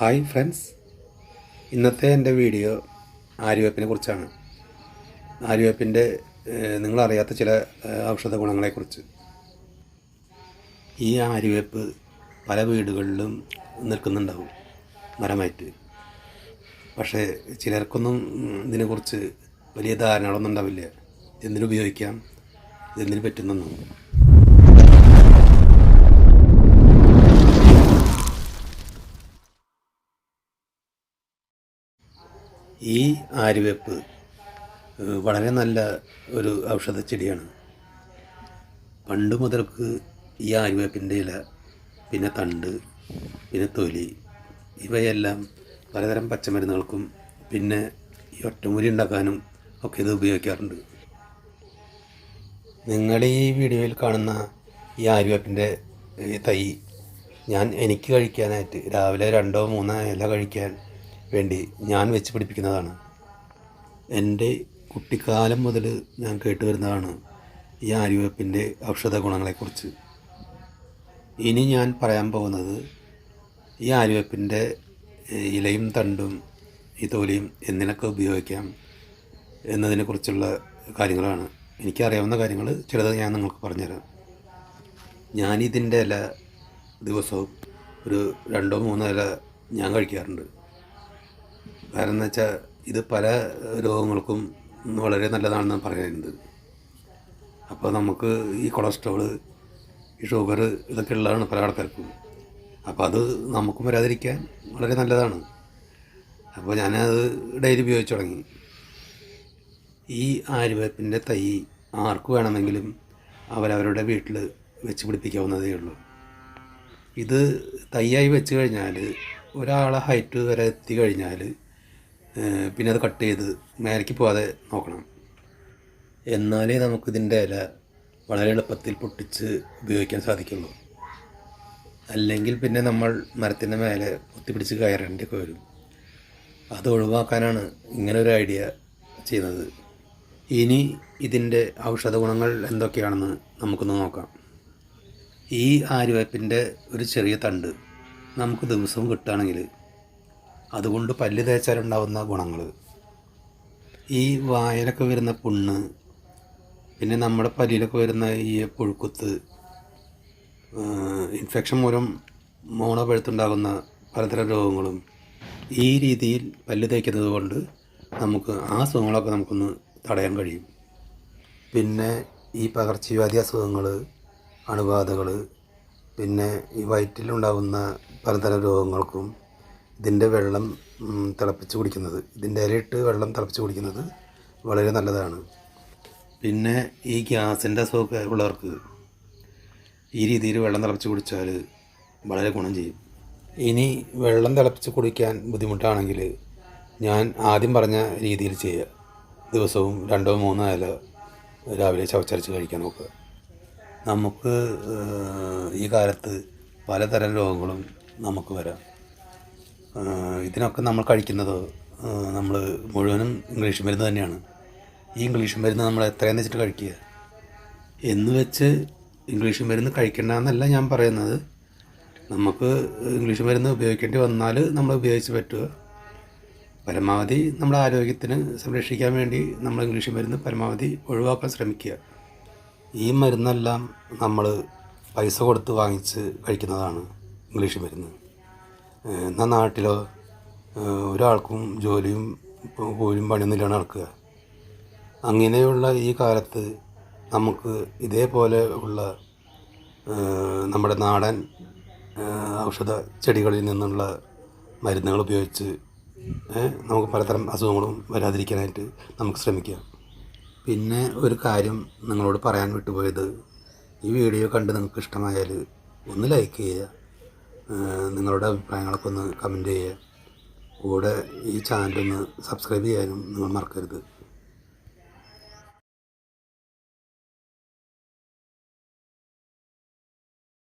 Hi friends ഇന്നത്തെ എന്റെ video ആര്യവേപ്പിനെ കുറിച്ചാണ്. ആര്യവേപ്പിന്റെ നിങ്ങളറിയാത്ത ചില ഔഷധ ഗുണങ്ങളെക്കുറിച്ച്. ഈ ആര്യവേപ്പ് പല വീടുകളിലും നിൽക്കുന്നുണ്ടാവും മരമായിട്ട്. പക്ഷേ ചിലർക്കൊന്നും ഇതിനെക്കുറിച്ച് വലിയ ധാരണകളൊന്നും ഉണ്ടാവില്ല. എന്തിനുപയോഗിക്കാം? എന്തിനു പറ്റുന്നൊന്നും. ഈ ആര്യവേപ്പ് വളരെ നല്ല ഒരു ഔഷധ ചെടിയാണ്. പണ്ട് മുതൽക്ക് ഈ ആര്യവേപ്പിന്റെ ഇല പിന്നെ തണ്ട് പിന്നെ തൊലി ഇവയെല്ലാം പലതരം പച്ചമരുന്നുകൾക്കും പിന്നെ ഈ ഒറ്റമൂലി ഉണ്ടാക്കാനും ഒക്കെ ഇത് ഉപയോഗിക്കാറുണ്ട്. നിങ്ങൾ ഈ വീഡിയോയിൽ കാണുന്ന ഈ ആര്യവേപ്പിന്റെ തൈ ഞാൻ എനിക്ക് കഴിക്കാനായിട്ട് രാവിലെ രണ്ടോ മൂന്നോ ഇല കഴിക്കാൻ വേണ്ടി ഞാൻ വെച്ച് പിടിപ്പിക്കുന്നതാണ് എന്റെ കുട്ടിക്കാലം മുതൽ ഞാൻ കേട്ട് വരുന്നതാണ് ഈ ആര്യവേപ്പിന്റെ ഔഷധ ഗുണങ്ങളെക്കുറിച്ച്. ഇനി ഞാൻ പറയാൻ പോകുന്നത് ഈ ആര്യവേപ്പിന്റെ ഇലയും തണ്ടും ഈ തൊലിയും എന്തിനൊക്കെ ഉപയോഗിക്കാം എന്നതിനെക്കുറിച്ചുള്ള കാര്യങ്ങളാണ്. എനിക്കറിയാവുന്ന കാര്യങ്ങൾ ചിലത് ഞാൻ നിങ്ങൾക്ക് പറഞ്ഞുതരാം. ഞാനിതിന്റെ ഇല ദിവസവും ഒരു രണ്ടോ മൂന്നോ ഇല ഞാൻ കഴിക്കാറുണ്ട്. കാരണം എന്ന് വെച്ചാൽ ഇത് പല രോഗങ്ങൾക്കും വളരെ നല്ലതാണെന്ന് പറയുന്നത് അപ്പോൾ നമുക്ക് ഈ കൊളസ്ട്രോൾ ഈ ഷുഗർ ഇതൊക്കെ ഉള്ളതാണ് പല ആൾക്കാർക്കും. അപ്പോൾ അത് നമുക്കും വരാതിരിക്കാൻ വളരെ നല്ലതാണ്. അപ്പോൾ ഞാനത് ഡെയിലി ഉപയോഗിച്ച് തുടങ്ങി. ഈ ആര്യവേപ്പിന്റെ തൈ ആർക്ക് വേണമെങ്കിലും അവരവരുടെ വീട്ടിൽ വെച്ച് പിടിപ്പിക്കാവുന്നതേ ഉള്ളൂ. ഇത് തൈയായി വെച്ച് കഴിഞ്ഞാൽ ഒരാളെ ഹൈറ്റ് വരെ എത്തി കഴിഞ്ഞാൽ പിന്നെ അത് കട്ട് ചെയ്ത് മേലേക്ക് പോകാതെ നോക്കണം. എന്നാലേ നമുക്കിതിന്റെ ഇല വളരെ എളുപ്പത്തിൽ പൊട്ടിച്ച് ഉപയോഗിക്കാൻ സാധിക്കുള്ളൂ. അല്ലെങ്കിൽ പിന്നെ നമ്മൾ മരത്തിന്റെ മേലെ ഒത്തിപ്പിടിച്ച് കയറേണ്ടിയൊക്കെ വരും. അത് ഒഴിവാക്കാനാണ് ഇങ്ങനെ ഒരു ഐഡിയ ചെയ്യുന്നത്. ഇനി ഇതിന്റെ ഔഷധ ഗുണങ്ങൾ എന്തൊക്കെയാണെന്ന് നമുക്കൊന്ന് നോക്കാം. ഈ ആര്യവേപ്പിന്റെ ഒരു ചെറിയ തണ്ട് നമുക്ക് ദിവസവും കിട്ടുകയാണെങ്കിൽ അതുകൊണ്ട് പല്ല് തേച്ചാലുണ്ടാവുന്ന ഗുണങ്ങൾ ഈ വായലൊക്കെ വരുന്ന പുണ്ണ് പിന്നെ നമ്മുടെ പല്ലിലൊക്കെ വരുന്ന ഈ പുഴുക്കുത്ത് ഇൻഫെക്ഷൻ മൂലം മോണ പഴുത്തുണ്ടാകുന്ന പലതരം രോഗങ്ങളും ഈ രീതിയിൽ പല്ല് തേക്കുന്നത് കൊണ്ട് നമുക്ക് ആ അസുഖങ്ങളൊക്കെ നമുക്കൊന്ന് തടയാൻ കഴിയും. പിന്നെ ഈ പകർച്ചവ്യാധി അസുഖങ്ങൾ അണുബാധകൾ പിന്നെ ഈ വയറ്റിലുണ്ടാകുന്ന പലതരം രോഗങ്ങൾക്കും ഇതിന്റെ വെള്ളം തിളപ്പിച്ച് കുടിക്കുന്നത്. ഇതിന്റെ ഇലയിട്ട് വെള്ളം തിളപ്പിച്ച് കുടിക്കുന്നത് വളരെ നല്ലതാണ്. പിന്നെ ഈ ഗ്യാസിന്റെ അസുഖമൊക്കെ ഉള്ളവർക്ക് ഈ രീതിയിൽ വെള്ളം തിളപ്പിച്ച് കുടിച്ചാൽ വളരെ ഗുണം ചെയ്യും. ഇനി വെള്ളം തിളപ്പിച്ച് കുടിക്കാൻ ബുദ്ധിമുട്ടാണെങ്കിൽ ഞാൻ ആദ്യം പറഞ്ഞ രീതിയിൽ ചെയ്യുക. ദിവസവും രണ്ടോ മൂന്നോ ഇല രാവിലെ ചവച്ചരച്ച് കഴിക്കാൻ നോക്കുക. നമുക്ക് ഈ കാലത്ത് പലതരം രോഗങ്ങളും നമുക്ക് വരാം. ഇതിനൊക്കെ നമ്മൾ കഴിക്കുന്നത് നമ്മൾ മുഴുവനും ഇംഗ്ലീഷ് മരുന്ന് തന്നെയാണ്. ഈ ഇംഗ്ലീഷ് മരുന്ന് നമ്മൾ എത്രയെന്ന് വെച്ചിട്ട് കഴിക്കുക? എന്ന് വെച്ച് ഇംഗ്ലീഷ് മരുന്ന് കഴിക്കണ്ട എന്നല്ല ഞാൻ പറയുന്നത്. നമുക്ക് ഇംഗ്ലീഷ് മരുന്ന് ഉപയോഗിക്കേണ്ടി വന്നാൽ നമ്മൾ ഉപയോഗിച്ച് പറ്റുക. പരമാവധി നമ്മുടെ ആരോഗ്യത്തിന് സംരക്ഷിക്കാൻ വേണ്ടി നമ്മൾ ഇംഗ്ലീഷ് മരുന്ന് പരമാവധി ഒഴിവാക്കാൻ ശ്രമിക്കുക. ഈ മരുന്നെല്ലാം നമ്മൾ പൈസ കൊടുത്ത് വാങ്ങിച്ച് കഴിക്കുന്നതാണ് ഇംഗ്ലീഷ് മരുന്ന്. എന്നാൽ നാട്ടിലോ? ഒരാൾക്കും ജോലിയും പോലും പണിയൊന്നുമില്ലാണ് നടക്കുക. അങ്ങനെയുള്ള ഈ കാലത്ത് നമുക്ക് ഇതേപോലെ ഉള്ള നമ്മുടെ നാടൻ ഔഷധ ചെടികളിൽ നിന്നുള്ള മരുന്നുകൾ ഉപയോഗിച്ച് നമുക്ക് പലതരം അസുഖങ്ങളും വരാതിരിക്കാനായിട്ട് നമുക്ക് ശ്രമിക്കാം പിന്നെ ഒരു കാര്യം നിങ്ങളോട് പറയാൻ വിട്ടുപോയത് ഈ വീഡിയോ കണ്ട് നിങ്ങൾക്ക് ഇഷ്ടമായാൽ ഒന്ന് ലൈക്ക് ചെയ്യുക. നിങ്ങളുടെ അഭിപ്രായങ്ങളൊക്കെ ഒന്ന് കമന്റ് ചെയ്യുക. കൂടെ ഈ ചാനലൊന്ന് സബ്സ്ക്രൈബ് ചെയ്യാനും നിങ്ങൾ മറക്കരുത്.